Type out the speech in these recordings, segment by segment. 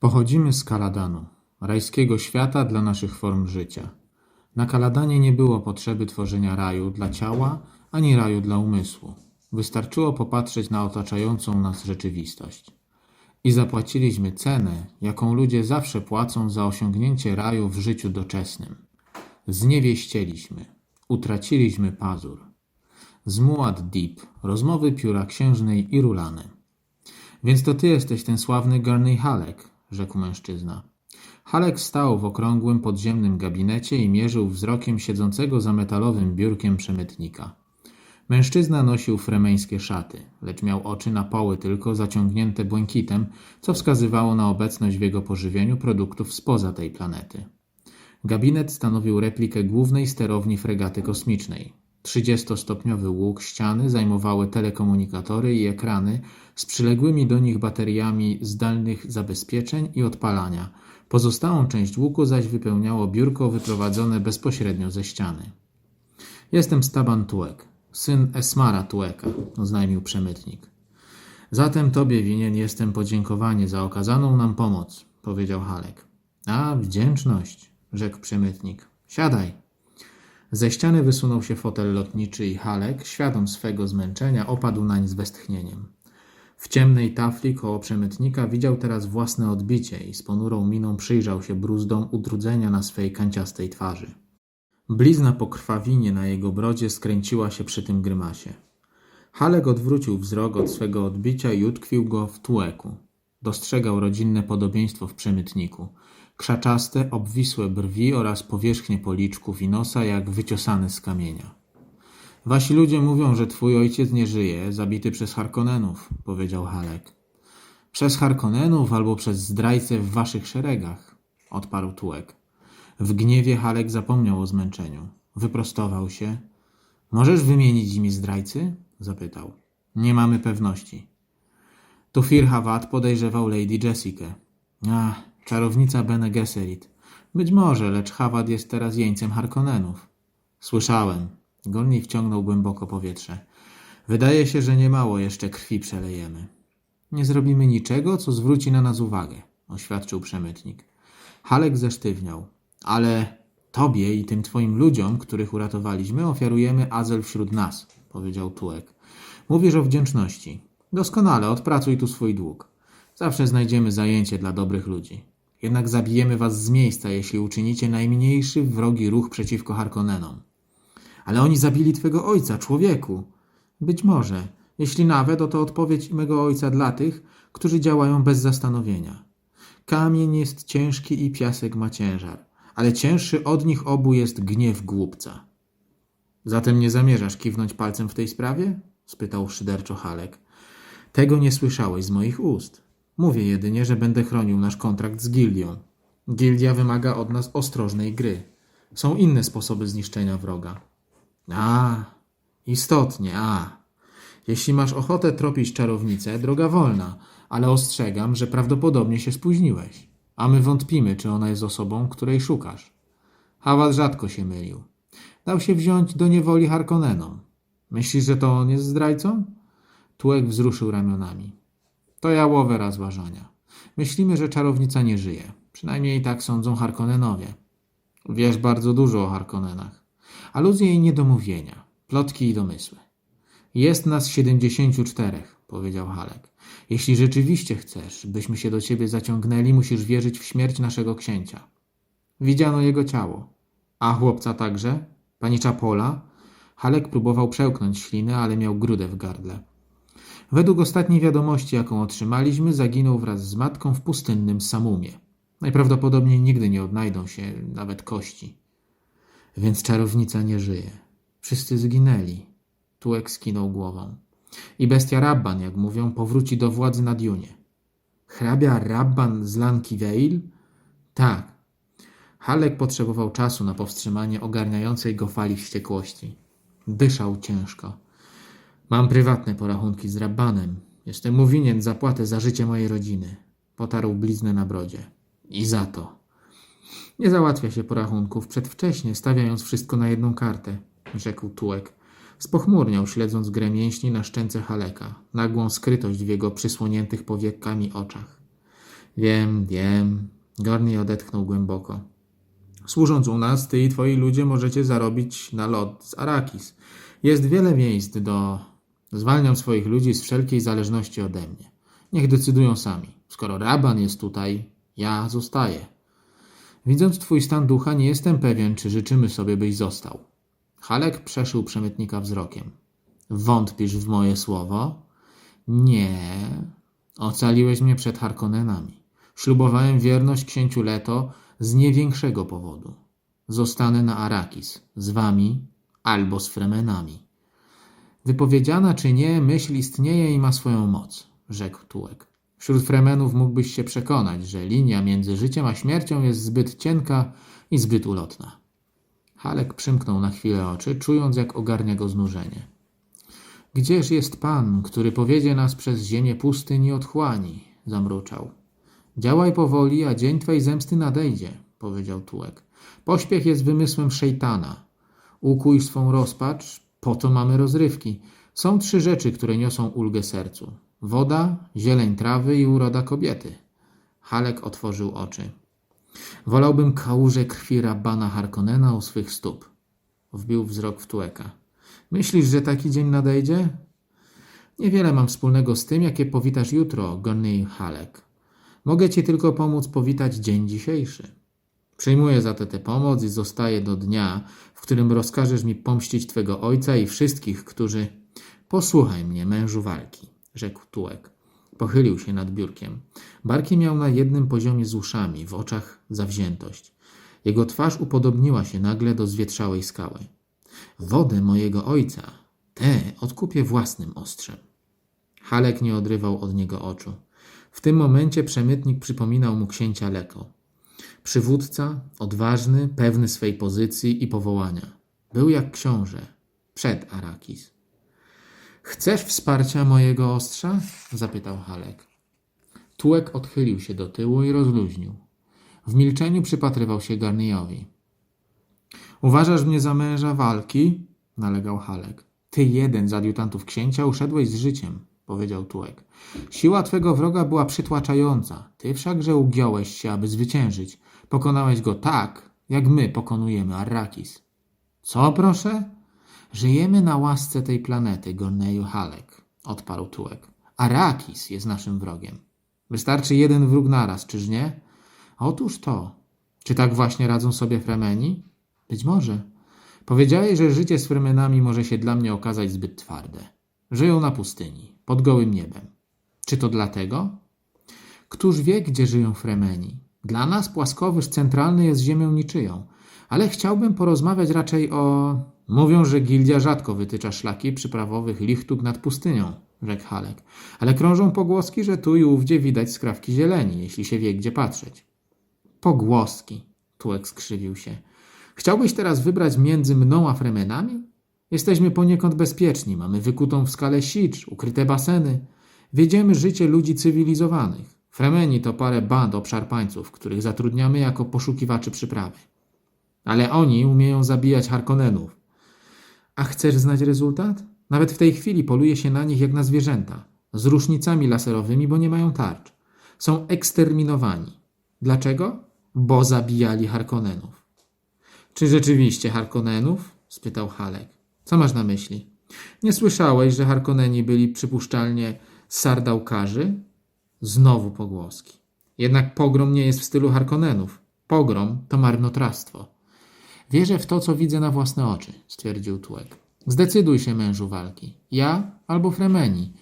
Pochodzimy z Kaladanu, rajskiego świata dla naszych form życia. Na Kaladanie nie było potrzeby tworzenia raju dla ciała, ani raju dla umysłu. Wystarczyło popatrzeć na otaczającą nas rzeczywistość. I zapłaciliśmy cenę, jaką ludzie zawsze płacą za osiągnięcie raju w życiu doczesnym. Zniewieścieliśmy, utraciliśmy pazur. Zmuład Deep, rozmowy pióra księżnej i Rulany. Więc to ty jesteś ten sławny Gurney Halleck, rzekł mężczyzna. Halleck stał w okrągłym podziemnym gabinecie i mierzył wzrokiem siedzącego za metalowym biurkiem przemytnika. Mężczyzna nosił fremeńskie szaty, lecz miał oczy na poły tylko zaciągnięte błękitem, co wskazywało na obecność w jego pożywieniu produktów spoza tej planety. Gabinet stanowił replikę głównej sterowni fregaty kosmicznej. 30-stopniowy łuk ściany zajmowały telekomunikatory i ekrany z przyległymi do nich bateriami zdalnych zabezpieczeń i odpalania. Pozostałą część łuku zaś wypełniało biurko wyprowadzone bezpośrednio ze ściany. Jestem Staban Tuek, syn Esmara Tueka, oznajmił przemytnik. Zatem tobie winien jestem podziękowanie za okazaną nam pomoc, powiedział Halek. A, wdzięczność, rzekł przemytnik. Siadaj. Ze ściany wysunął się fotel lotniczy i Halek, świadom swego zmęczenia, opadł nań z westchnieniem. W ciemnej tafli koło przemytnika widział teraz własne odbicie i z ponurą miną przyjrzał się bruzdom utrudzenia na swej kanciastej twarzy. Blizna po krwawinie na jego brodzie skręciła się przy tym grymasie. Halek odwrócił wzrok od swego odbicia i utkwił go w tueku. Dostrzegał rodzinne podobieństwo w przemytniku. Krzaczaste, obwisłe brwi oraz powierzchnie policzków i nosa jak wyciosane z kamienia. Wasi ludzie mówią, że twój ojciec nie żyje, zabity przez Harkonnenów, powiedział Halek. Przez Harkonnenów albo przez zdrajcę w waszych szeregach, odparł Tułek. W gniewie Halek zapomniał o zmęczeniu. Wyprostował się. Możesz wymienić imię zdrajcy? zapytał. Nie mamy pewności. Tu Firhawat podejrzewał Lady Jessikę. A, czarownica Bene Gesserit. Być może, lecz Hawat jest teraz jeńcem Harkonnenów. Słyszałem. Golni wciągnął głęboko powietrze. Wydaje się, że niemało jeszcze krwi przelejemy. Nie zrobimy niczego, co zwróci na nas uwagę, oświadczył przemytnik. Halek zesztywniał. Ale tobie i tym twoim ludziom, których uratowaliśmy, ofiarujemy azyl wśród nas, powiedział Tułek. Mówisz o wdzięczności. Doskonale, odpracuj tu swój dług. Zawsze znajdziemy zajęcie dla dobrych ludzi. Jednak zabijemy was z miejsca, jeśli uczynicie najmniejszy wrogi ruch przeciwko Harkonnenom. Ale oni zabili twego ojca, człowieku. Być może, jeśli nawet, oto odpowiedź mego ojca dla tych, którzy działają bez zastanowienia. Kamień jest ciężki i piasek ma ciężar, ale cięższy od nich obu jest gniew głupca. Zatem nie zamierzasz kiwnąć palcem w tej sprawie? spytał szyderczo Halek. Tego nie słyszałeś z moich ust. Mówię jedynie, że będę chronił nasz kontrakt z gildią. Gildia wymaga od nas ostrożnej gry. Są inne sposoby zniszczenia wroga. A, istotnie, a. Jeśli masz ochotę tropić czarownicę, droga wolna, ale ostrzegam, że prawdopodobnie się spóźniłeś. A my wątpimy, czy ona jest osobą, której szukasz. Hawat rzadko się mylił. Dał się wziąć do niewoli Harkonnenom. Myślisz, że to on jest zdrajcą? Tułek wzruszył ramionami. To jałowe rozważania. Myślimy, że czarownica nie żyje. Przynajmniej tak sądzą Harkonnenowie. Wiesz bardzo dużo o Harkonnenach. Aluzje i niedomówienia, plotki i domysły. Jest nas siedemdziesięciu czterech, powiedział Halek. Jeśli rzeczywiście chcesz, byśmy się do ciebie zaciągnęli, musisz wierzyć w śmierć naszego księcia. Widziano jego ciało. A chłopca także? Pani Czapola? Halek próbował przełknąć ślinę, ale miał grudę w gardle. Według ostatniej wiadomości, jaką otrzymaliśmy, zaginął wraz z matką w pustynnym Samumie. Najprawdopodobniej nigdy nie odnajdą się nawet kości. Więc czarownica nie żyje. Wszyscy zginęli. Tułek skinął głową. I bestia Rabban, jak mówią, powróci do władzy na Junie. Hrabia Rabban z Lankiveil? Tak. Halek potrzebował czasu na powstrzymanie ogarniającej go fali wściekłości. Dyszał ciężko. Mam prywatne porachunki z Rabbanem. Jestem mu winien zapłatę za życie mojej rodziny. Potarł bliznę na brodzie. I za to. Nie załatwia się porachunków przedwcześnie, stawiając wszystko na jedną kartę, rzekł Tułek. Spochmurniał, śledząc grę mięśni na szczęce Haleka, nagłą skrytość w jego przysłoniętych powiekami oczach. Wiem, wiem. Gorni odetchnął głęboko. Służąc u nas, ty i twoi ludzie możecie zarobić na lot z Arakis. Jest wiele miejsc do... Zwalniam swoich ludzi z wszelkiej zależności ode mnie. Niech decydują sami. Skoro Raban jest tutaj, ja zostaję. Widząc twój stan ducha, nie jestem pewien, czy życzymy sobie, byś został. Halek przeszył przemytnika wzrokiem. Wątpisz w moje słowo? Nie. Ocaliłeś mnie przed Harkonnenami. Ślubowałem wierność księciu Leto z nie większego powodu. Zostanę na Arakis, z wami albo z Fremenami. Wypowiedziana czy nie, myśl istnieje i ma swoją moc, rzekł Tułek. Wśród Fremenów mógłbyś się przekonać, że linia między życiem a śmiercią jest zbyt cienka i zbyt ulotna. Halek przymknął na chwilę oczy, czując jak ogarnia go znużenie. Gdzież jest Pan, który powiedzie nas przez ziemię pustyni i otchłani? Zamruczał. Działaj powoli, a dzień Twej zemsty nadejdzie, powiedział Tułek. Pośpiech jest wymysłem szejtana. Ukuj swą rozpacz, po to mamy rozrywki. Są trzy rzeczy, które niosą ulgę sercu. Woda, zieleń trawy i uroda kobiety. Halek otworzył oczy. Wolałbym kałużę krwi rabana Harkonnena u swych stóp. Wbił wzrok w Tułeka. Myślisz, że taki dzień nadejdzie? Niewiele mam wspólnego z tym, jakie powitasz jutro, Gonny Halek. Mogę ci tylko pomóc powitać dzień dzisiejszy. Przyjmuję za to tę pomoc i zostaję do dnia, w którym rozkażesz mi pomścić twego ojca i wszystkich, którzy... Posłuchaj mnie, mężu walki, rzekł Tułek. Pochylił się nad biurkiem. Barki miał na jednym poziomie z uszami, w oczach zawziętość. Jego twarz upodobniła się nagle do zwietrzałej skały. Wodę mojego ojca, tę odkupię własnym ostrzem. Halek nie odrywał od niego oczu. W tym momencie przemytnik przypominał mu księcia Leko. Przywódca, odważny, pewny swej pozycji i powołania. Był jak książę, przed Arakis. Chcesz wsparcia mojego ostrza? zapytał Halek. Tułek odchylił się do tyłu i rozluźnił. W milczeniu przypatrywał się Garniowi. Uważasz mnie za męża walki? nalegał Halek. Ty jeden z adiutantów księcia uszedłeś z życiem, powiedział Tułek. Siła twego wroga była przytłaczająca. Ty wszakże ugiąłeś się, aby zwyciężyć. Pokonałeś go tak, jak my pokonujemy Arrakis. Co proszę? Żyjemy na łasce tej planety, Gorneju Halek, odparł Tułek. Arrakis jest naszym wrogiem. Wystarczy jeden wróg naraz, czyż nie? Otóż to. Czy tak właśnie radzą sobie Fremeni? Być może. Powiedziałeś, że życie z Fremenami może się dla mnie okazać zbyt twarde. Żyją na pustyni, pod gołym niebem. Czy to dlatego? Któż wie, gdzie żyją Fremeni? Dla nas płaskowyż centralny jest ziemią niczyją, ale chciałbym porozmawiać raczej o... Mówią, że gildia rzadko wytycza szlaki przyprawowych lichtug nad pustynią, rzekł Halek, ale krążą pogłoski, że tu i ówdzie widać skrawki zieleni, jeśli się wie, gdzie patrzeć. Pogłoski, Tułek skrzywił się. Chciałbyś teraz wybrać między mną a Fremenami? Jesteśmy poniekąd bezpieczni, mamy wykutą w skale sicz, ukryte baseny. Wiedziemy życie ludzi cywilizowanych. Fremeni to parę band obszarpańców, których zatrudniamy jako poszukiwaczy przyprawy. Ale oni umieją zabijać Harkonnenów. A chcesz znać rezultat? Nawet w tej chwili poluje się na nich jak na zwierzęta, z różnicami laserowymi, bo nie mają tarcz. Są eksterminowani. Dlaczego? Bo zabijali Harkonnenów. Czy rzeczywiście Harkonnenów? spytał Halek. Co masz na myśli? Nie słyszałeś, że Harkonneni byli przypuszczalnie sardałkarzy? Znowu pogłoski. Jednak pogrom nie jest w stylu Harkonnenów. Pogrom to marnotrawstwo. Wierzę w to, co widzę na własne oczy, stwierdził Tułek. Zdecyduj się, mężu walki. Ja albo Fremeni.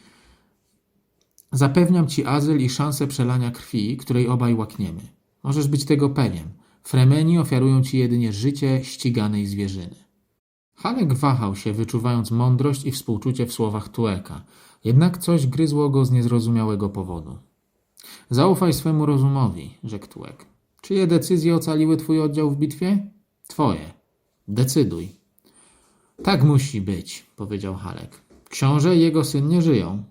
Zapewniam ci azyl i szansę przelania krwi, której obaj łakniemy. Możesz być tego pewien. Fremeni ofiarują ci jedynie życie ściganej zwierzyny. Halek wahał się, wyczuwając mądrość i współczucie w słowach Tueka. Jednak coś gryzło go z niezrozumiałego powodu. Zaufaj swemu rozumowi, rzekł Tuek. Czyje decyzje ocaliły twój oddział w bitwie? Twoje. Decyduj. Tak musi być, powiedział Halek. Książę i jego syn nie żyją.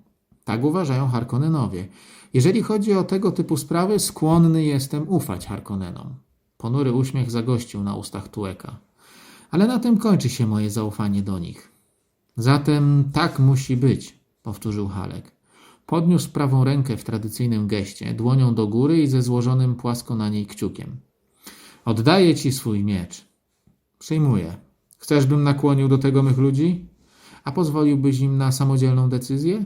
Tak uważają Harkonnenowie. Jeżeli chodzi o tego typu sprawy, skłonny jestem ufać Harkonnenom. Ponury uśmiech zagościł na ustach Tueka. Ale na tym kończy się moje zaufanie do nich. Zatem tak musi być, powtórzył Halek. Podniósł prawą rękę w tradycyjnym geście, dłonią do góry i ze złożonym płasko na niej kciukiem. Oddaję ci swój miecz. Przyjmuję. Chcesz, bym nakłonił do tego mych ludzi? A pozwoliłbyś im na samodzielną decyzję?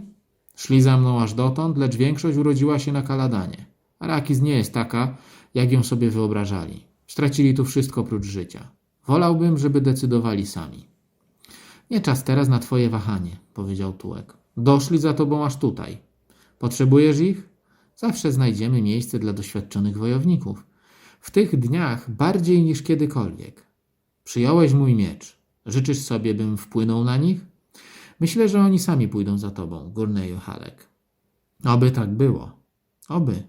Szli za mną aż dotąd, lecz większość urodziła się na Kaladanie. Arakis nie jest taka, jak ją sobie wyobrażali. Stracili tu wszystko prócz życia. Wolałbym, żeby decydowali sami. Nie czas teraz na twoje wahanie, powiedział Tułek. Doszli za tobą aż tutaj. Potrzebujesz ich? Zawsze znajdziemy miejsce dla doświadczonych wojowników. W tych dniach bardziej niż kiedykolwiek. Przyjąłeś mój miecz. Życzysz sobie, bym wpłynął na nich? Myślę, że oni sami pójdą za tobą, Gurneju Halek. Oby tak było. Oby.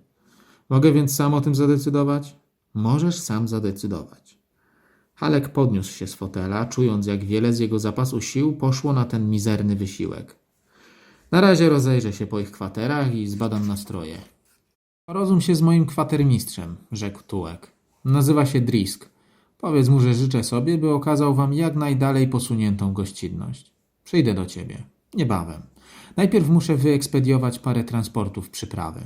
Mogę więc sam o tym zadecydować? Możesz sam zadecydować. Halek podniósł się z fotela, czując, jak wiele z jego zapasu sił poszło na ten mizerny wysiłek. Na razie rozejrzę się po ich kwaterach i zbadam nastroje. Rozum się z moim kwatermistrzem, rzekł Tułek. Nazywa się Drisk. Powiedz mu, że życzę sobie, by okazał wam jak najdalej posuniętą gościnność. Przyjdę do ciebie. Niebawem. Najpierw muszę wyekspediować parę transportów przyprawy.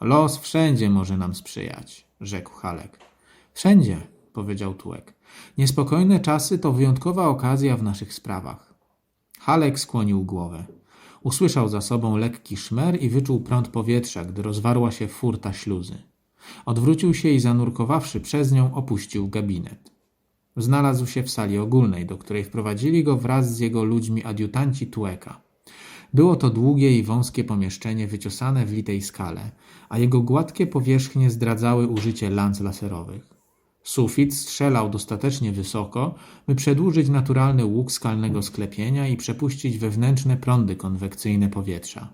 Los wszędzie może nam sprzyjać, rzekł Halek. Wszędzie, powiedział Tułek. Niespokojne czasy to wyjątkowa okazja w naszych sprawach. Halek skłonił głowę. Usłyszał za sobą lekki szmer i wyczuł prąd powietrza, gdy rozwarła się furta śluzy. Odwrócił się i zanurkowawszy przez nią opuścił gabinet. Znalazł się w sali ogólnej, do której wprowadzili go wraz z jego ludźmi adiutanci Tueka. Było to długie i wąskie pomieszczenie wyciosane w litej skale, a jego gładkie powierzchnie zdradzały użycie lanc laserowych. Sufit strzelał dostatecznie wysoko, by przedłużyć naturalny łuk skalnego sklepienia i przepuścić wewnętrzne prądy konwekcyjne powietrza.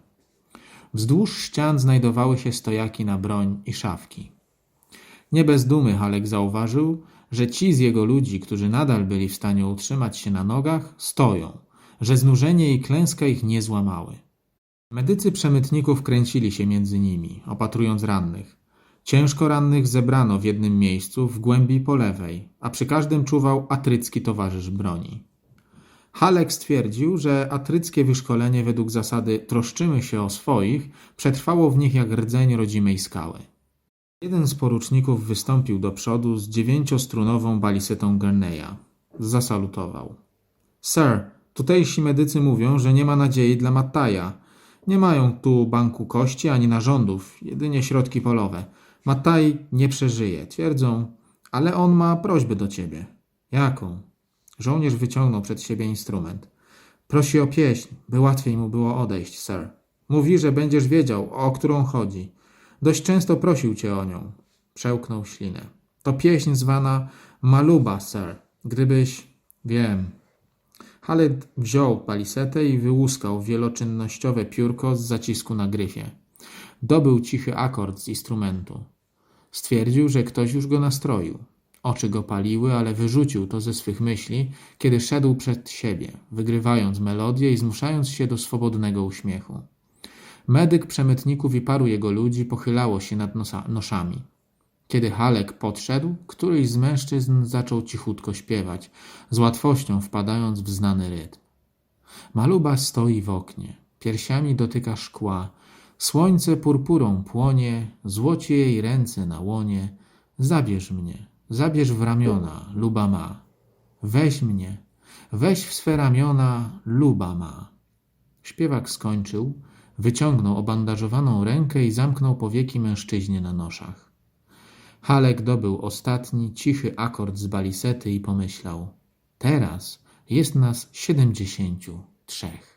Wzdłuż ścian znajdowały się stojaki na broń i szafki. Nie bez dumy Halek zauważył, że ci z jego ludzi, którzy nadal byli w stanie utrzymać się na nogach, stoją, że znużenie i klęska ich nie złamały. Medycy przemytników kręcili się między nimi, opatrując rannych. Ciężko rannych zebrano w jednym miejscu w głębi po lewej, a przy każdym czuwał atrycki towarzysz broni. Halek stwierdził, że atryckie wyszkolenie według zasady troszczymy się o swoich przetrwało w nich jak rdzeń rodzimej skały. Jeden z poruczników wystąpił do przodu z dziewięciostrunową balisetą Gurneya. Zasalutował. Sir, tutejsi medycy mówią, że nie ma nadziei dla Mattaja. Nie mają tu banku kości ani narządów, jedynie środki polowe. Mattaj nie przeżyje, twierdzą, ale on ma prośbę do ciebie. Jaką? Żołnierz wyciągnął przed siebie instrument. Prosi o pieśń, by łatwiej mu było odejść, sir. Mówi, że będziesz wiedział, o którą chodzi. Dość często prosił cię o nią. Przełknął ślinę. To pieśń zwana Maluba, sir. Gdybyś... Wiem. Haled wziął palisetę i wyłuskał wieloczynnościowe piórko z zacisku na gryfie. Dobył cichy akord z instrumentu. Stwierdził, że ktoś już go nastroił. Oczy go paliły, ale wyrzucił to ze swych myśli, kiedy szedł przed siebie, wygrywając melodię i zmuszając się do swobodnego uśmiechu. Medyk przemytników i paru jego ludzi pochylało się nad nosa, noszami. Kiedy Halek podszedł, któryś z mężczyzn zaczął cichutko śpiewać, z łatwością wpadając w znany rytm. Maluba stoi w oknie, piersiami dotyka szkła, słońce purpurą płonie, złoci jej ręce na łonie. Zabierz mnie, zabierz w ramiona, luba ma. Weź mnie, weź w swe ramiona, luba ma. Śpiewak skończył, wyciągnął obandażowaną rękę i zamknął powieki mężczyźnie na noszach. Halek dobył ostatni, cichy akord z balisety i pomyślał: Teraz jest nas siedemdziesięciu trzech.